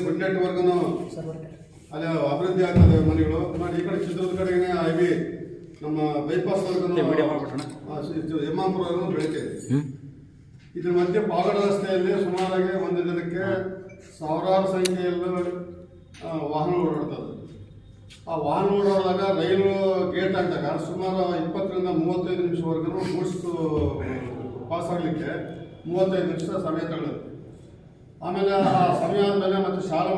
Good ನೆಟ್ವರ್ಕ್ನು ಅಲ್ಲಿ ಅಭಿವೃದ್ಧಿ ಆಗ್ತದೆ ಮನೆಗಳು. ಮಾಡಿ ಈ ಕಡೆ ಚಿತ್ರದ ಕಡೆಗೆ ಐವಿ ನಮ್ಮ ಬೈಪಾಸ್ ಯಮಾಪುರ ಬೆಳಕೆ ಇದ್ರ ಮಧ್ಯೆ ಪಾಗಡ ರಸ್ತೆಯಲ್ಲಿ ಸುಮಾರಾಗಿ ಒಂದು ದಿನಕ್ಕೆ ಸಾವಿರಾರು ಸಂಖ್ಯೆಯಲ್ಲಿ ವಾಹನ ವಾಹನಗಳು ಓಡಾಡ್ತದೆ ಆ ವಾಹನ ಓಡಾಡಿದಾಗ ರೈಲು ಗೇಟ್ ಹಾಕಿದಾಗ ಸುಮಾರು ಇಪ್ಪತ್ತರಿಂದ ಮೂವತ್ತೈದು ನಿಮಿಷವರೆಗೂ ಗೂಡ್ಸ್ ಪಾಸ್ ಆಗಲಿಕ್ಕೆ ಮೂವತ್ತೈದು ನಿಮಿಷ ಸಮಯ ತಗೊಳ್ಳುತ್ತೆ ಆಮೇಲೆ ಆ ಸಮಯ ಶಾಲಾ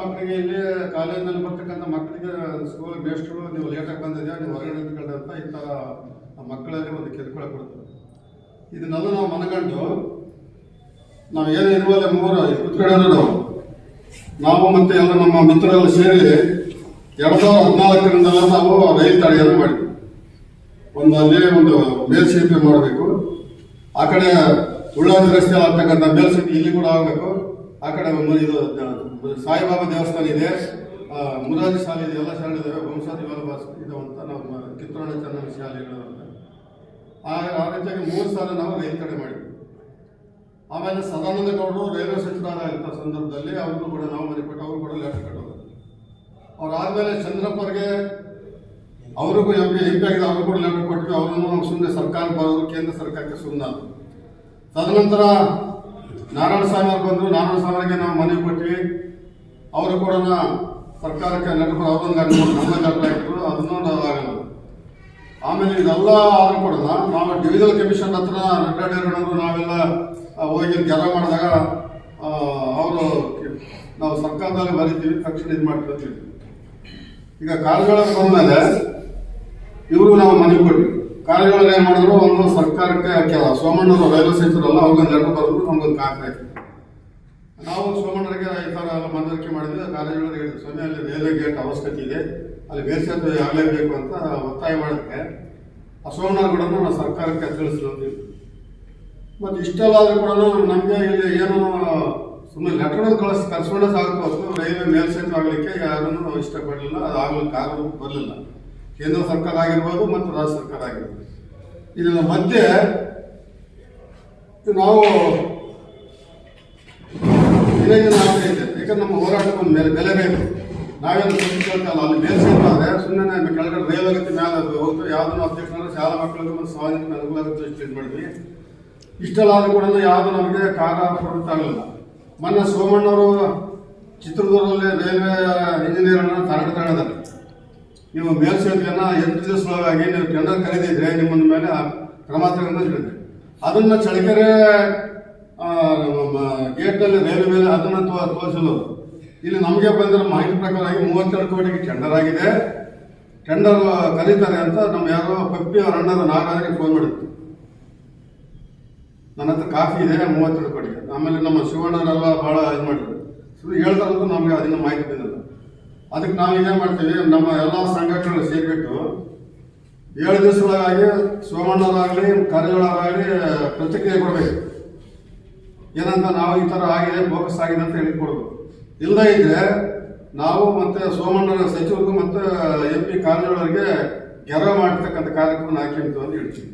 ಮಕ್ಕಳಿಗೆ ಇಲ್ಲಿ ಕಾಲೇಜಿನಲ್ಲಿ ಬರ್ತಕ್ಕಂಥ ಮಕ್ಕಳಿಗೆ ಸ್ಕೂಲ್ ಬೇಸ್ಟ್ರು ನೀವು ಲೇಟಾಗಿ ಬಂದಿದ್ಯಾ? ನೀವು ಹೊರಗಡೆ ನಿಂತ್ಕೊಳ್ಳಿ ಅಂತ ಈ ಥರ ಮಕ್ಕಳಲ್ಲಿ ಒಂದು ಕಿರುಕುಳ ಕೊಡ್ತಾರೆ. ಇದನ್ನೆಲ್ಲ ನಾವು ಮನಗಂಡು ನಾವು ಏನು ಇರುವಲ್ಲ ಮೂರು ಕುತ್ಕೊಂಡು ನಾವು ಮತ್ತೆ ಎಲ್ಲ ನಮ್ಮ ಮಿತ್ರರೆಲ್ಲ ಸೇರಿ ಎರಡ್ ಸಾವಿರದ ಹದಿನಾಲ್ಕರಿಂದಲೇ ನಾವು ರೈಲು ತಡೆಯನ್ನು ಮಾಡಿದ್ವಿ. ಒಂದು ಅಲ್ಲಿ ಒಂದು ಮೇಲ್ಸೇತುವೆ ಮಾಡಬೇಕು. ಆ ಕಡೆ ಉಳ್ಳಾಜಿ ರಸ್ತೆ ಆಗ್ತಕ್ಕಂಥ ಮೇಲ್ಸೇತುವೆ ಇಲ್ಲಿ ಕೂಡ ಆಗಬೇಕು. ಆ ಕಡೆ ಇದು ಸಾಯಿಬಾಬಾ ದೇವಸ್ಥಾನ ಇದೆ. ಮುರಾರಿ ಶಾಲೆ ಇದೆ, ಎಲ್ಲ ಶಾಲೆ ಇದಾವೆ ವಂಶಾದಿ ಇದು ಅಂತ ನಾವು ಮ- ಕಿತ್ತೂರಾಣಿ ಚೆನ್ನಮ್ಮ ಶಾಲೆಗಳು. ಆ ಆ ರೀತಿಯಾಗಿ ಮೂರು ಸಾಲ ನಾವು ರೈಲ್ ಕಡೆ ಮಾಡಿದ್ವಿ. ಆಮೇಲೆ ಸದಾನಂದ ಗೌಡರು ರೈಲ್ವೆ ಸಚಿವರಾದಂಥ ಸಂದರ್ಭದಲ್ಲಿ ಅವ್ರಿಗೂ ಕೂಡ ನಾವು ಮನೆ ಕೊಟ್ಟು ಅವರು ಕೂಡ ಲೆಟರ್ ಕಟ್ಟೋದು. ಅವ್ರಾದ್ಮೇಲೆ ಚಂದ್ರಪ್ಪರ್ಗೆ ಅವ್ರಿಗೂ ಎಂ ಪಿ ಎಂ ಪಿ ಆಗಿದೆ ಅವ್ರಿಗೂ ಕೂಡ ಲೆಟರ್ ಕೊಟ್ವಿ ಅವರನ್ನು ಸುಮ್ಮನೆ ಸರ್ಕಾರ ಬರೋದು, ಕೇಂದ್ರ ಸರ್ಕಾರಕ್ಕೆ ಸುಮ್ಮನಾದ್ರು ತದನಂತರ ನಾರಾಯಣ ಸ್ವಾಮಿ ಬಂದರು. ನಾರಾಯಣ ಸ್ವಾಮಿಗೆ ನಾವು ಮನವಿ ಕೊಟ್ವಿ. ಅವರು ಕೂಡ ಸರ್ಕಾರಕ್ಕೆ ನಡ್ಕೊಂಡು ಅವ್ರೊಂದು ನಮ್ಮ ಅದನ್ನು ನಾವು ಆಗಲ್ಲ ಆಮೇಲೆ ಇದೆಲ್ಲ ಆದ್ರೂ ಕೂಡ ನಾವು ಡಿವಿಜನಲ್ ಕಮಿಷನ್ ಹತ್ರ ರೆಡ್ಡಾಡಿರೋರು ನಾವೆಲ್ಲ ಹೋಗಿ ಗೆರ ಮಾಡಿದಾಗ ಅವರು ನಾವು ಸರ್ಕಾರದಲ್ಲಿ ಬರೀತೀವಿ. ತಕ್ಷಣ ಇದು ಮಾಡ್ಕೊತೀವಿ ಈಗ ಕಾರ್ಗಳ ಬಂದ ಮೇಲೆ ಇವರು ನಾವು ಮನವಿ ಕೊಟ್ವಿ. ಕಾಲುಗಳಿಗೆ ಏನ್ ಮಾಡಿದ್ರು, ಒಂದು ಸರ್ಕಾರಕ್ಕೆ ಕೆಲ ಸೋಮಣ್ಣರು, ರೈಲ್ವೆ ಸಚಿವರಲ್ಲ ಅವ್ರಿಗೊಂದು ಲೆಟರ್ ಬರೆದ್ರು, ನಮ್ಗೊಂದು ಕಾಕ್ ನಾವು ಸೋಮಣ್ಣರಿಗೆ ಈ ಥರ ಎಲ್ಲ ಮನವರಿಕೆ ಮಾಡಿದ್ವಿ ಕಾಲೇಜುಗಳಿಗೆ ಹೇಳಿದ್ವಿ ಸ್ವಾಮಿ, ಅಲ್ಲಿ ರೈಲ್ವೆ ಗೇಟ್ ಅವಶ್ಯಕತೆ ಇದೆ, ಅಲ್ಲಿ ಬೇಸಿಗೆ ಆಗಲೇಬೇಕು ಅಂತ ಒತ್ತಾಯ ಮಾಡೋಕ್ಕೆ, ಆ ಸೋಮಣ್ಣ ಕೂಡ ನಾವು ಸರ್ಕಾರಕ್ಕೆ ತಿಳಿಸಿದ್ವಿ ಮತ್ತು ಇಷ್ಟೆಲ್ಲ ಕೂಡ ನಮಗೆ ಇಲ್ಲಿ ಏನು ಸುಮ್ಮನೆ ಲೆಟರ್ ಕಳಿಸ್ ಕರ್ಸ್ಕೊಂಡೇ ಸಾಕು ರೈಲ್ವೆ ಮೇಲ್ಸೇತು ಆಗಲಿಕ್ಕೆ ಯಾರನ್ನು ಇಷ್ಟಪಡಲಿಲ್ಲ ಅದು ಆಗಲಿಕ್ಕೆ ಬರಲಿಲ್ಲ. ಕೇಂದ್ರ ಸರ್ಕಾರ ಆಗಿರ್ಬೋದು ಮತ್ತು ರಾಜ್ಯ ಸರ್ಕಾರ ಆಗಿರ್ಬೋದು. ಇದರ ಮಧ್ಯೆ ನಾವು ದಿನೇ ದಿನ ಆಗ್ತಾ ಯಾಕಂದ್ರೆ ನಮ್ಮ ಹೋರಾಟಕ್ಕೆ ಮೇಲೆ ಬೆಲೆ ಬೇಕು. ನಾವೇನು ಕೇಳ್ತಲ್ಲ ಅಲ್ಲಿ ಆದರೆ ಸುಮ್ಮನೆ ಕೆಳಗಡೆ ರೈಲ್ ಆಗುತ್ತೆ ಮೇಲೆ ಅದು ಹೋಗ್ತು ಯಾವುದನ್ನು ಅಧ್ಯಕ್ಷರು ಶಾಲಾ ಮಕ್ಕಳಿಗೆ ಮತ್ತು ಸಮಾಜಕ್ಕೆ ಅನುಕೂಲ ಆಗುತ್ತೆ ಇಷ್ಟು ಇದು ಮಾಡಿದ್ವಿ ಇಷ್ಟೆಲ್ಲ ಕೂಡ ಯಾವುದು ನಮಗೆ ಕಾಲ ಕೊಡುತ್ತಾಗಲಿಲ್ಲ ಮೊನ್ನೆ ಸೋಮಣ್ಣವರು ಚಿತ್ರದುರ್ಗದಲ್ಲಿ ರೈಲ್ವೆ ಇಂಜಿನಿಯರ್ ತರಗತಿ ತಗೊಂಡಿದ್ದಾರೆ. ನೀವು ಮೇಲ್ಸೇತುವೆಯನ್ನು ಎಂಟು ದಿವಸದೊಳಗಾಗಿ ನೀವು ಟೆಂಡರ್ ಕರೆದಿದ್ರೆ ನಿಮ್ಮ ಮೇಲೆ ಕ್ರಮ ತಗೊಂಡು ಹೇಳಿದೆ ಅದನ್ನ ಚಳಿಕೆರೆ ಗೇಟ್ನಲ್ಲಿ ರೈಲ್ವೆ ಮೇಲೆ ಅದನ್ನ ತೋ- ತೋರಿಸಲು ಇಲ್ಲಿ ನಮಗೆ ಬಂದಿರೋ ಮಾಹಿತಿ ಪ್ರಕಾರವಾಗಿ ಮೂವತ್ತೆರಡು ಕೋಟಿಗೆ ಟೆಂಡರ್ ಆಗಿದೆ. ಟೆಂಡರ್ ಕರೀತಾರೆ ಅಂತ ನಮ್ಮ ಯಾರೋ ಪಪ್ಪಿ ಅವ್ರ ಅಣ್ಣದ ನಾಗರಾಜರಿಗೆ ಫೋನ್ ಮಾಡಿತ್ತು ನನ್ನ ಹತ್ರ ಕಾಫಿ ಇದೆ, ಮೂವತ್ತೆರಡು ಕೋಟಿಗೆ. ಆಮೇಲೆ ನಮ್ಮ ಶಿವಣ್ಣರೆಲ್ಲ ಭಾಳ ಇದು ಮಾಡಿದ್ರು. ಹೇಳ್ತಾರಂತೂ ನಮಗೆ ಅದನ್ನ ಮಾಹಿತಿ ಬಂದಿಲ್ಲ. ಅದಕ್ಕೆ ನಾವು ಏನ್ ಮಾಡ್ತೀವಿ. ನಮ್ಮ ಎಲ್ಲ ಸಂಘಟನೆಗಳು ಸೇರಿಬಿಟ್ಟು ಏಳು ದಿವಸದೊಳಗಾಗಿ ಸೋಮಣ್ಣರಾಗಲಿ ಕಾರ್ಯಗಳಾಗಲಿ ಪ್ರತಿಕ್ರಿಯೆ ಕೊಡಬೇಕು. ಏನಂತ ನಾವು ಈ ಥರ ಆಗಿದೆ ಫೋಕಸ್ ಆಗಿದೆ ಅಂತ ಹೇಳಿ ಕೊಡ್ಬೇಕು ಇಲ್ಲದೇ ಇದ್ರೆ ನಾವು ಮತ್ತೆ ಸೋಮಣ್ಣರ ಸಚಿವರಿಗೂ ಮತ್ತು ಎಂ ಪಿ ಕಾರ್ಯಗಳವರಿಗೆ ಗೆರ ಮಾಡ್ತಕ್ಕಂಥ ಕಾರ್ಯಕ್ರಮ ಹಾಕಿರ್ತೀವಿ ಅಂತ ಹೇಳ್ತೀವಿ